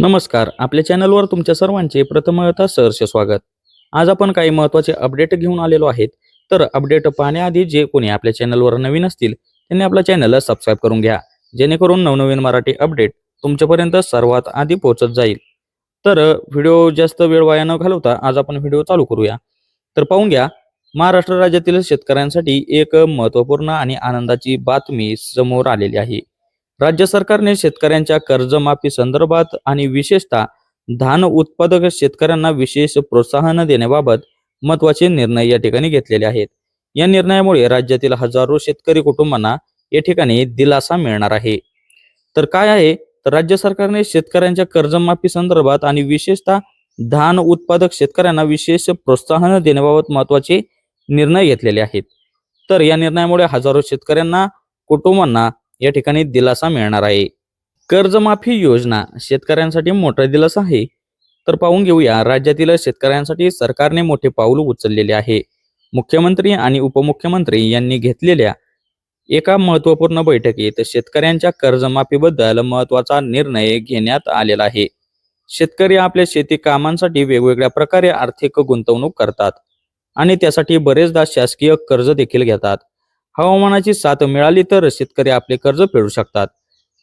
नमस्कार आपल्या चॅनलवर तुमच्या सर्वांचे प्रथमतः सहर्ष स्वागत. आज आपण काही महत्त्वाचे अपडेट घेऊन आलेलो आहेत. तर अपडेट पाहण्याआधी जे कोणी आपल्या चॅनलवर नवीन असतील त्यांनी आपल्या चॅनलला सबस्क्राईब करून घ्या. जेणेकरून नवनवीन मराठी अपडेट तुमच्यापर्यंत सर्वात आधी पोहोचत जाईल. तर व्हिडिओ जास्त वेळ वाया न घालवता आज आपण व्हिडिओ चालू करूया. तर पाहून घ्या महाराष्ट्र राज्यातील शेतकऱ्यांसाठी एक महत्त्वपूर्ण आणि आनंदाची बातमी समोर आलेली आहे. राज्य सरकारने शेतकऱ्यांच्या कर्जमाफी संदर्भात आणि विशेषतः धान उत्पादक शेतकऱ्यांना विशेष प्रोत्साहन देण्याबाबत महत्त्वाचे निर्णय या ठिकाणी घेतलेले आहेत. या निर्णयामुळे राज्यातील हजारो शेतकरी कुटुंबांना या ठिकाणी दिलासा मिळणार आहे. तर काय आहे? तर राज्य सरकारने शेतकऱ्यांच्या कर्जमाफी संदर्भात आणि विशेषतः धान उत्पादक शेतकऱ्यांना विशेष प्रोत्साहन देण्याबाबत महत्त्वाचे निर्णय घेतलेले आहेत. तर या निर्णयामुळे हजारो शेतकऱ्यांना कुटुंबांना या ठिकाणी दिलासा मिळणार आहे. कर्जमाफी योजना शेतकऱ्यांसाठी मोठा दिलासा आहे. तर पाहून घेऊया राज्यातील शेतकऱ्यांसाठी सरकारने मोठे पाऊल उचललेले आहे. मुख्यमंत्री आणि उपमुख्यमंत्री यांनी घेतलेल्या एका महत्त्वपूर्ण बैठकीत शेतकऱ्यांच्या कर्जमाफीबद्दल महत्त्वाचा निर्णय घेण्यात आलेला आहे. शेतकरी आपल्या शेती कामांसाठी वेगवेगळ्या प्रकारे आर्थिक गुंतवणूक करतात आणि त्यासाठी बरेचदा शासकीय कर्ज देखील घेतात. हवामानाची साथ मिळाली तर शेतकरी आपले कर्ज फेडू शकतात.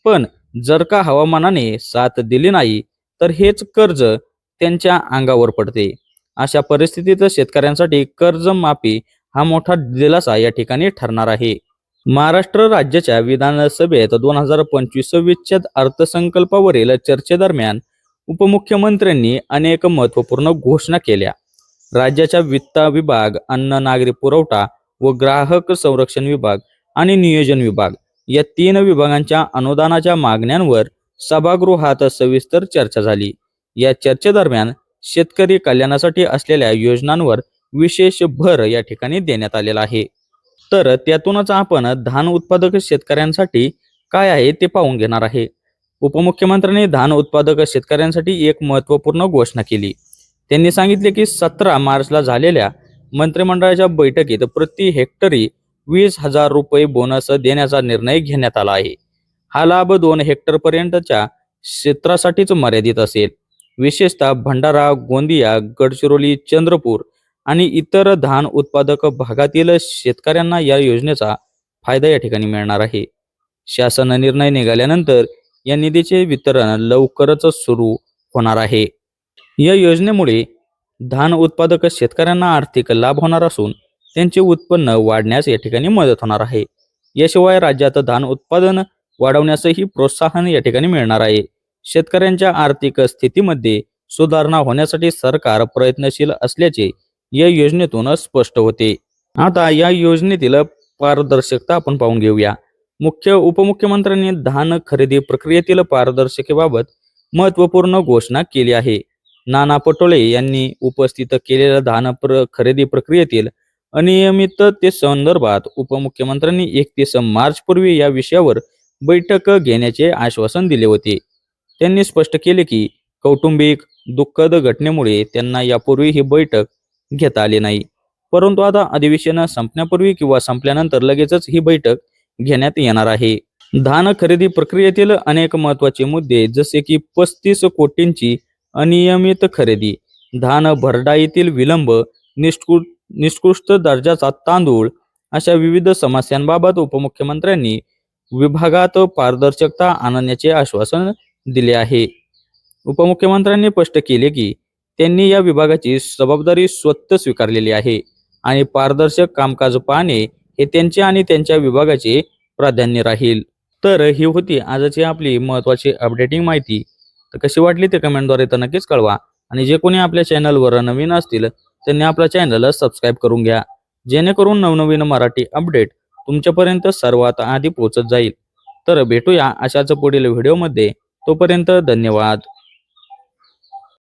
पण जर का हवामानाने साथ दिली नाही तर हेच कर्ज त्यांच्या अंगावर पडते. अशा परिस्थितीत शेतकऱ्यांसाठी कर्जमाफी हा मोठा दिलासा या ठिकाणी ठरणार आहे. महाराष्ट्र राज्याच्या विधानसभेत दोन हजार पंचवीस सव्वीसच्या अर्थसंकल्पावरील चर्चेदरम्यान उपमुख्यमंत्र्यांनी अनेक महत्त्वपूर्ण घोषणा केल्या. राज्याच्या वित्त विभाग अन्न नागरी पुरवठा व ग्राहक संरक्षण विभाग आणि नियोजन विभाग या तीन विभागांच्या अनुदानाच्या मागण्यांवर सभागृहात सविस्तर चर्चा झाली. या चर्चेदरम्यान शेतकरी कल्याणासाठी असलेल्या योजनांवर विशेष भर या ठिकाणी देण्यात आलेला आहे. तर त्यातूनच आपण धान उत्पादक शेतकऱ्यांसाठी काय आहे ते पाहून घेणार आहे. उपमुख्यमंत्र्यांनी धान उत्पादक शेतकऱ्यांसाठी एक महत्त्वपूर्ण घोषणा केली. त्यांनी सांगितले की सतरा मार्चला झालेल्या मंत्रिमंडळाच्या बैठकीत प्रति हेक्टरी वीस हजार रुपये बोनस देण्याचा निर्णय घेण्यात आला आहे. हा लाभ दोन हेक्टर पर्यंतच्या क्षेत्रासाठीच मर्यादित असेल. विशेषतः भंडारा गोंदिया गडचिरोली चंद्रपूर आणि इतर धान उत्पादक भागातील शेतकऱ्यांना या योजनेचा फायदा या ठिकाणी मिळणार आहे. शासन निर्णय निघाल्यानंतर या निधीचे वितरण लवकरच सुरू होणार आहे. या योजनेमुळे धान उत्पादक शेतकऱ्यांना आर्थिक लाभ होणार असून त्यांचे उत्पन्न वाढण्यास या ठिकाणी मदत होणार आहे. याशिवाय राज्यात धान उत्पादन वाढवण्यासही प्रोत्साहन या ठिकाणी मिळणार आहे. शेतकऱ्यांच्या आर्थिक स्थितीमध्ये सुधारणा होण्यासाठी सरकार प्रयत्नशील असल्याचे या योजनेतून स्पष्ट होते. आता या योजनेतील पारदर्शकता आपण पाहून घेऊया. मुख्य उपमुख्यमंत्र्यांनी धान खरेदी प्रक्रियेतील पारदर्शकेबाबत महत्त्वपूर्ण घोषणा केली आहे. नाना पटोले यांनी उपस्थित केलेल्या धान प्र खरेदी प्रक्रियेतील अनियमितते संदर्भात उपमुख्यमंत्र्यांनी एकतीस मार्च पूर्वी या विषयावर बैठक घेण्याचे आश्वासन दिले होते. त्यांनी स्पष्ट केले की कौटुंबिक दुःखद घटनेमुळे त्यांना यापूर्वी ही बैठक घेता आली नाही. परंतु आता अधिवेशन संपण्यापूर्वी किंवा संपल्यानंतर लगेचच ही बैठक घेण्यात येणार आहे. धान खरेदी प्रक्रियेतील अनेक महत्त्वाचे मुद्दे जसे की पस्तीस कोटींची अनियमित खरेदी. धान भरडाईतील विलंब निष्कृ निष्कृष्ट दर्जाचा तांदूळ अशा विविध समस्यांबाबत उपमुख्यमंत्र्यांनी विभागात पारदर्शकता आणण्याचे आश्वासन दिले आहे. उपमुख्यमंत्र्यांनी स्पष्ट केले की त्यांनी या विभागाची जबाबदारी स्वतः स्वीकारलेली आहे आणि पारदर्शक कामकाज पाहणे हे त्यांचे आणि त्यांच्या विभागाचे प्राधान्य राहील. तर ही होती आजची आपली महत्त्वाची अपडेटिंग माहिती. तर कशी वाटली ते कमेंटद्वारे तर नक्कीच कळवा. आणि जे कोणी आपल्या चॅनलवर नवीन असतील त्यांनी आपल्या चॅनलला सबस्क्राईब करून घ्या. जेणेकरून नवनवीन मराठी अपडेट तुमच्यापर्यंत सर्वात आधी पोहोचत जाईल. तर भेटूया अशाच पुढील व्हिडिओमध्ये तोपर्यंत धन्यवाद.